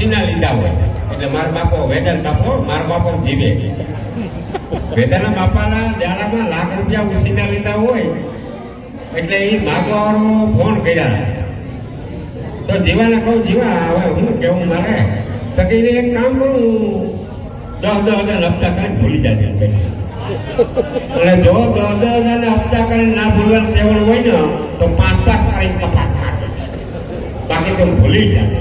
ઉસીના લીધા હોય. એટલે મારા બાપો વેદન બાપો મારા બાપો જીવે. વેદાના બાપાના દાડામાં લાખ રૂપિયા ઉસીના લીધા હોય, એટલે એ માગવાનો ફોન કર્યા. તો જીવાને કહું, જીવા, હવે હું કેવું મારે? તો કે એક કામ કરું દસ દસ હજાર હપ્તા કરીને ભૂલી જાય એટલે જો દસ દસ હજાર હપ્તા કરીને ના ભૂલવાનું ટેવલ હોય ને, તો પાંચ પાંચ કરીને કપાત. બાકી તો ભૂલી જાય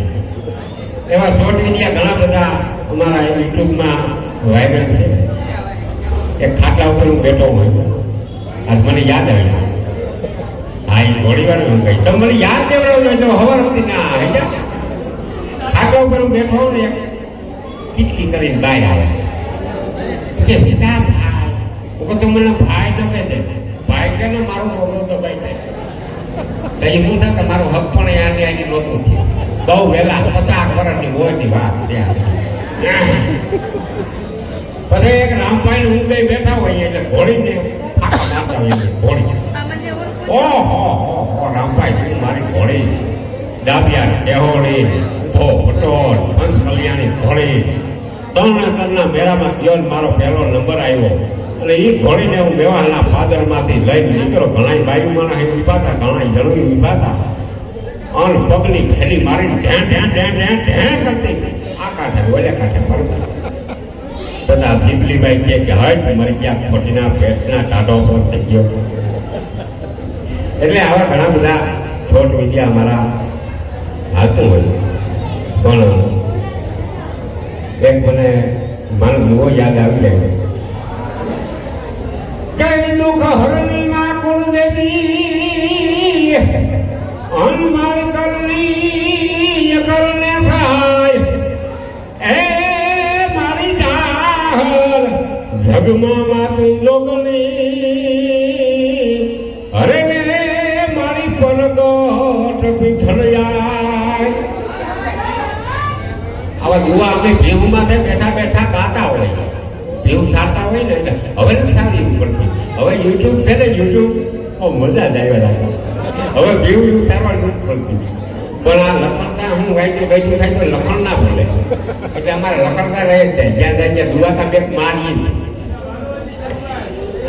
એવા શોર્ટ મીડિયા ઘણા બધા અમારા યુટ્યુબમાં વાયરલ છે. એક ખાટલા ઉપર હું બેઠો હોય. આજ મને યાદ આવ્યું. હા એ થોડી વાર હું ગઈ તમે મને યાદ દેવડાવજો એટલે હવાર સુધી ના આવે ખાટલા ઉપર હું બેઠો ને એક કીટલી કરીને બાય આવે. કે બેટા ભાઈ, હું તું મને ભાઈ ન કહે દે. ભાઈ કે મારો તો ભાઈ દે તો એ હું કે મારો હક પણ યાદ આવી નહોતું થયું. બહુ વહેલા પચાસ વર્ષની મોરની વાત છે. પછી એક રામભાઈ હું બે બેઠા હોય એટલે ઘોડીને ફાંકા મારતા હોય એટલે ઘોડી ઓહો હો રામભાઈ મારી ઘોડી ડાબિયા કેહોડી ઊભો પટોળ હંસ કલ્યાણી ઘોડી ત્રણ તરના મેળામાં ગયો મારો પહેલો નંબર આવ્યો અને એ ઘોડીને હું મેવાલના ફાદરમાંથી લઈને નીકળ્યો ઘણા બાયુ માણસ ઊભા હતા ઘણા જણું ઊભા હતા અન પગની ફેલી મારીને ઢેં ઢેં ઢેં ઢેં ઢેં કરતી. આ કાંઠે, ઓલે કાંઠે ફરતા. તથા શિવલીભાઈ કહે કે હટ મરી ગયા ખોટીના પેટના ટાટો પર થઈ ગયો? એટલે આવા ઘણા બધા છોટ વિદ્યા અમારા હાથું હોય. પણ એક મને મારો નવો યાદ આવી જાય કઈ દુઃખ હરની માં કુળ દેવી અનમાળ કરની કરને થાય. એ મારી જાહર, જગમાં માતું લોગની. અરે ને મારી પરગટ પીઠળિયાય આવા દુઆ અમે ભીવમાં તે બેઠા બેઠા ગાતા હોય. ભીવ ચાલતા હોય ને હવે નથી સારી પડતી. હવે યુટ્યુબ છે ને યુટ્યુબ મજા જ આવ્યા હવે ભીવ યુ તારવા નથી પણ આ લખણતા હું વાંચ્યું વાંચ્યું થાય તો લખણ ના ભૂલે. એટલે અમારે લખણતા રહે જ જાય જ્યાં જાય ત્યાં દુઆતા બે મારીએ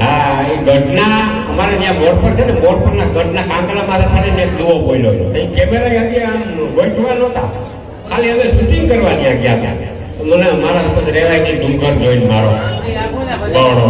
હા એ ગઢના અમારે ત્યાં બોર્ડ પર છે ને બોર્ડ પરના ગઢના કાંકરા માથે ચડીને એક દુવો બોલ્યો હતો. એ કેમેરા હજી આમ ગોઠવા નહોતા. ખાલી હવે શૂટિંગ કરવા ત્યાં ગયા હતા. મને મારા પછી રહેવાય નહીં ડુંગર જોઈને મારો. બરડો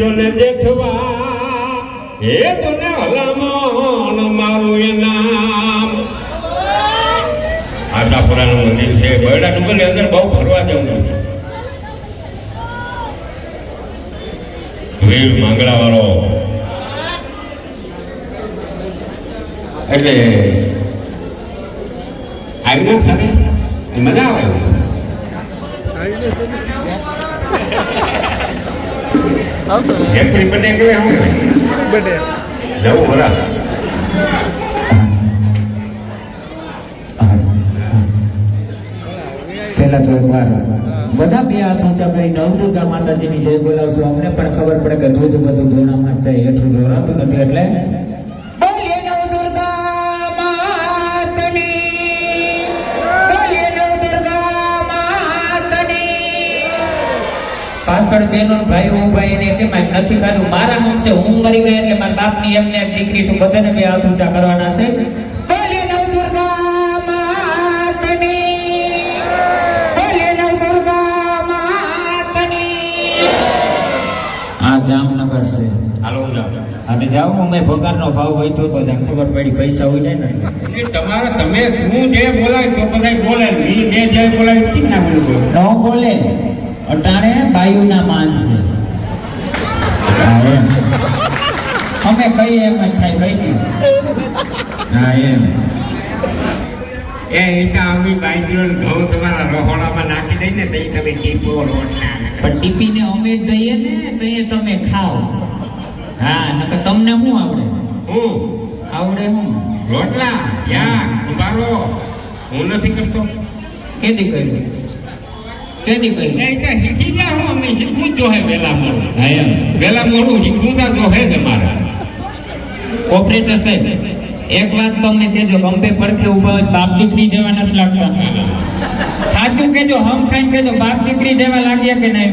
સિંહને જેઠવા એ તને હલામણ, મારું એ નામ. આશાપુરાનું મંદિર છે. બરડા ડુંગરની અંદર બહુ ફરવા જવું વીર માંગડા વાળો એટલે આવી ના સાથે મજા આવે એપ્રિલ બને કે હું? જવું બરા પહેલા તો એકવાર બધા બે હાથ ઊંચા કરી નવદુર્ગા માતાજીની જય બોલાવશું. અમને પણ ખબર પડે કે ધોધ બધું ધોણામાં જ જાય. એટલું ધોરાતું નથી એટલે પાછળ બેનો ને ભાઈઓ ઊભા એને કેમ નથી ખાધું મારા નામ છે હું મરી ગઈ એટલે મારા બાપની એમને એક દીકરી છું બધાને બે હાથ ઊંચા કરવાના છે. આ જામનગર છે. હાલો અને જાઉં અમે પગારનો ભાવ હોય તો તો જ્યાં ખબર પડી પૈસા હોય ને તમારે તમે હું જે બોલાય તો બધા બોલે મી મેં જે બોલાય ના બોલું ન બોલે. અટાણે બાયુના માન છે. અમે કહીએ એમ જ થાય કઈ હા એમ. એ રીતા અમે બાજરો ને ઘઉં તમારા રહોડામાં નાખી દઈને તો ઈ તમે ટીપો રોટલા પણ ટીપીને અમે જ દઈએ ને તો એ તમે ખાઓ. હા નકર તમને શું આવડે? હું? આવડે હું રોટલા યા ઉભારો. હું નથી કરતો. કેદી કર્યું? કેદી કર્યું એ તો શીખી ગયા હું અમે શીખવું જ જોહે વેલા મોડું. હા એમ વેલા મોડું શીખવું તો જોહે જ મારે કોપરેટર સાહેબ એક વાત તો અમને કહેજો ગંભે પડખે ઊભા હોય તો બાપ દીકરી જેવા નથી લાગતા. સાચું કેજો હમ ખાઈને કેજો બાપ દીકરી જેવા લાગ્યા કે નહીં?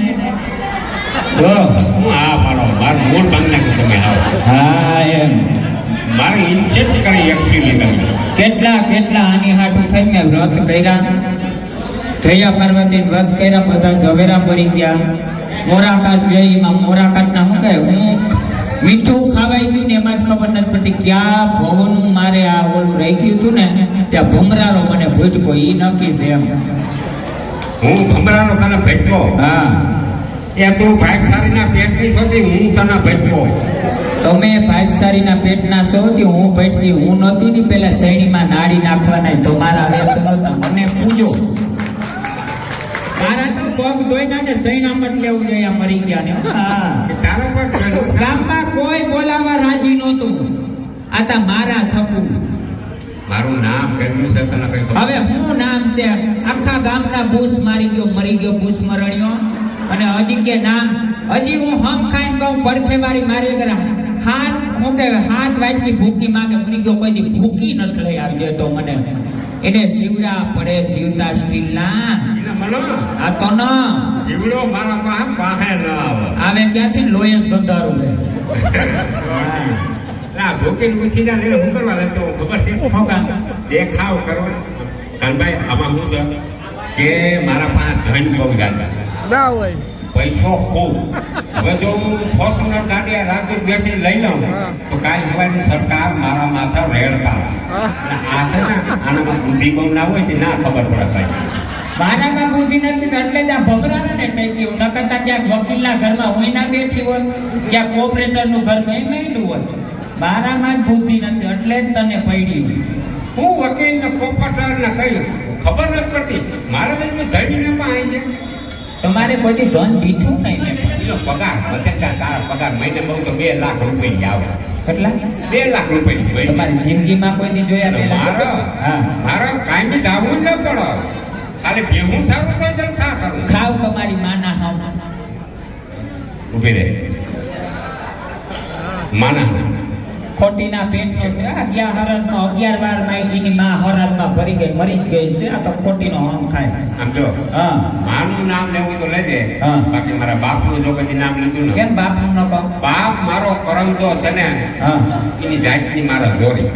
જો હું આ પાડો મારું મૂળ ભાંગ નાખ્યું તમે આવો. હા એમ. મારે ઇન્સેપ્ટ કરી એક્ચ્યુઅલી તમે કેટલા કેટલા આની હાટું થઈને મેં વ્રત કર્યા? જયા પાર્વતી વ્રત કર્યા બધા ઝવેરા ભરી ગયા. મોરાકાત વેળીમાં મોરાકાતના શું કહે? હું મીઠું ખાવાઈ ગયું ને એમાં જ ખબર નથી પડતી ક્યાં ભવનું મારે આ ઓલું રહી ગયું હતું ને ત્યાં ભમરારો મને ભૂજકો ઈ નક્કી છે એમ. હું ભમરાનો તને ભેટલો હા. એ તું ભાગસારીના પેટની છોતી હું તને ભેટલો તમે ભાગસારીના પેટના છો કે હું ભટકી હું નહોતી ને પેલા શ્રેણીમાં નાડી નાખવાના તમારા વેત નહોતા. મને પૂજો. મારા તો પગ ધોઈ ને સૈના મત લેવું જોઈએ આ મરી ગયા ને હા તારો ગામમાં કોઈ બોલાવા રાજી નહોતું. આ તા મારા થકું મારું નામ કર્યું છે તને કઈ હવે હું નામ છે? આખા ગામના બૂસ મારી ગયો મરી ગયો બૂસ મરણ્યો અને હજી કે નામ હજી હું હમ ખાઈને કહું પડખે મારી મારી કરે હાથ હું કે હાથ વાટની ભૂકી માંગે મરી ગયો કોઈ ભૂકી નથી લઈ આવજે તો મને. એને જીવડા પડે જીવતા સ્ટીલના. એને આ તો ન. જીવડો મારા પાસે પાસે ન આવે. આવે ક્યાંથી? લોહી ગંધારું છે. ના ભૂકી ઉછીના લઈને હું કરવા લેતો હું ખબર છે? દેખાવ કરવા કાનભાઈ આમાં હું છે? કે મારા પાસે ધન બહુ જાજા ના હોય. પૈસો ખૂબ. હવે જો હું ફોર્ચ્યુનર ગાડી રાતે બેસી લઈ લઉં તો કાલ સવારની સરકાર મારા માથા રેડ પાડે. આ છે ને આનામાં બુદ્ધિ બહુ ના હોય તે ના ખબર પડે કઈ. મારામાં બુદ્ધિ નથી એટલે જ આ ભગરાને ને કહી ગયું ન કરતા ક્યાંક વકીલના ઘરમાં હોય ના બેઠી હોય ક્યાંકનું ઘર મેં મેળ્યું હોય. મારામાં જ બુદ્ધિ નથી એટલે જ તને પડ્યું હું વકીલ ને કોમ્પ્યુટર ને કહ્યું. ખબર નથી પડતી. મારા બેન મેં ધડીને પણ આવી છે. તમારે કોઈ ધન દીઠું નહીં એનો પગાર બચતદાર તારો પગાર મહિને બહુ તો બે લાખ રૂપિયા આવે. કેટલા? બે લાખ રૂપિયા તમારી જિંદગીમાં કોઈ દી જોયા પેલા મારો હા. મારો જાવું જ ન પડો ખાલી ભેહું સારું તો જલસા કરું? ખાવ તમારી માના હાવ. ઊભી રહે. માના ખોટીના પેટનો છે. અગિયાર હરતનો અગિયાર વાર માયગીની માં હરતમાં ભરી ગઈ મરી જ ગઈ છે. આ તો ખોટીનો હમ ખાય. આમ જો હા. માનું નામ લેવું તો લેજે. હા. બાકી મારા બાપનું જો કદી નામ લીધું ને. કેમ બાપનું ન બાપ મારો કરમ તો છે ને હા. એની જાતની મારા જોરી